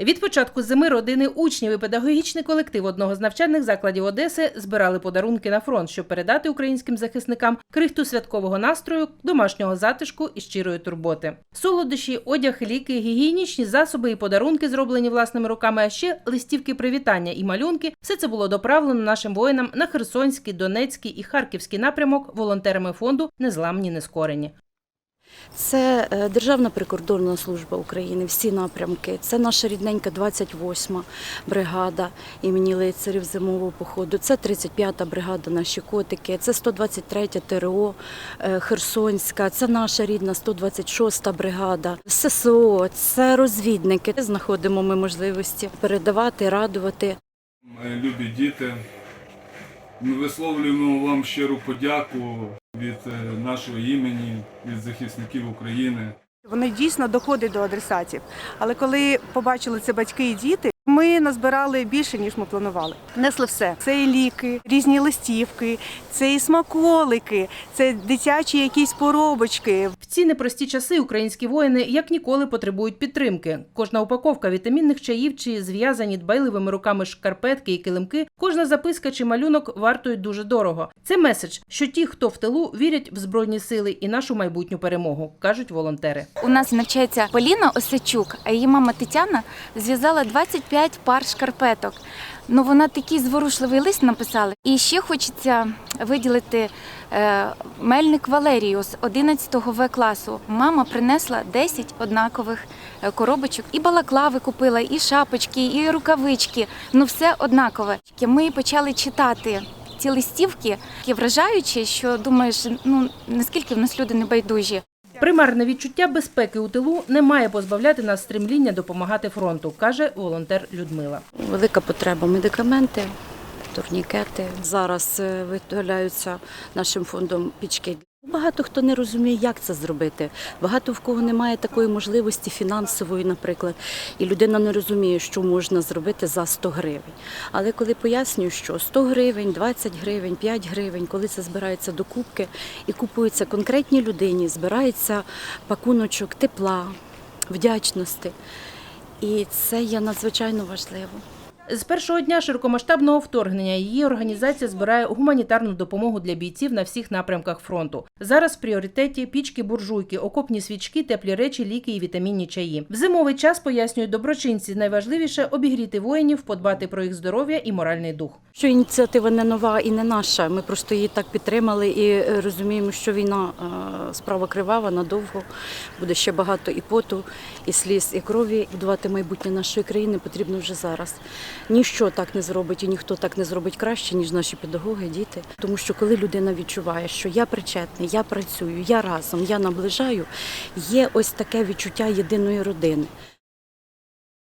Від початку зими родини учнів і педагогічний колектив одного з навчальних закладів Одеси збирали подарунки на фронт, щоб передати українським захисникам крихту святкового настрою, домашнього затишку і щирої турботи. Солодощі, одяг, ліки, гігієнічні засоби і подарунки, зроблені власними руками, а ще листівки привітання і малюнки. Все це було доправлено нашим воїнам на Херсонський, Донецький і Харківський напрямок волонтерами фонду Незламні нескорені. Це е, Державна прикордонна служба України, всі напрямки. Це наша рідненька 28-ма бригада імені лицарів зимового походу. Це 35-та бригада наші котики. Це 123 ТРО е, Херсонська. Це наша рідна 126-та бригада. ССО, це розвідники. Знаходимо ми можливості передавати, радувати. Е, Любі діти, ми висловлюємо вам щиру подяку від е, нашого імені, від захисників України. Вони дійсно доходять до адресатів. Але коли побачили це батьки і діти, ми назбирали більше, ніж ми планували. Несли все. Це і ліки, різні листівки, це і смаколики, це дитячі якісь поробочки. В ці непрості часи українські воїни як ніколи потребують підтримки. Кожна упаковка вітамінних чаїв чи зв'язані дбайливими руками шкарпетки і килимки, кожна записка чи малюнок вартують дуже дорого. Це меседж, що ті, хто в тилу, вірять в збройні сили і нашу майбутню перемогу, кажуть волонтери. У нас навчається Поліна Осичук, а її мама Тетяна зв'язала 25 пар шкарпеток. Ну вона такий зворушливий лист написала. І ще хочеться виділити е, мельник Валерію з 11 В класу. Мама принесла 10 однакових е, коробочок. І балаклави купила, і шапочки, і рукавички. Ну все однакове. Ми почали читати. Ці листівки такі вражаючі, що думаєш, ну наскільки в нас люди небайдужі. Примарне відчуття безпеки у тилу не має позбавляти нас стремління допомагати фронту, каже волонтер Людмила. Велика потреба медикаменти, турнікети. Зараз е, виготовляються нашим фондом пічки. Багато хто не розуміє, як це зробити. Багато в кого немає такої можливості фінансової, наприклад, і людина не розуміє, що можна зробити за 100 гривень. Але коли пояснюю, що 100 гривень, 20 гривень, 5 гривень, коли це збирається до кубки і купується конкретній людині, збирається пакуночок тепла, вдячності. І це є надзвичайно важливо. З першого дня широкомасштабного вторгнення її організація збирає гуманітарну допомогу для бійців на всіх напрямках фронту. Зараз в пріоритеті пічки, буржуйки, окопні свічки, теплі речі, ліки і вітамінні чаї. В зимовий час пояснюють доброчинці. Найважливіше обігріти воїнів, подбати про їх здоров'я і моральний дух. Що ініціатива не нова і не наша. Ми просто її так підтримали і е, розуміємо, що війна е, справа кривава надовго. Буде ще багато і поту, і сліз, і крові. Будувати майбутнє нашої країни потрібно вже зараз. Ніщо так не зробить і ніхто так не зробить краще, ніж наші педагоги, діти. Тому що коли людина відчуває, що я причетний, я працюю, я разом, я наближаю, є ось таке відчуття єдиної родини.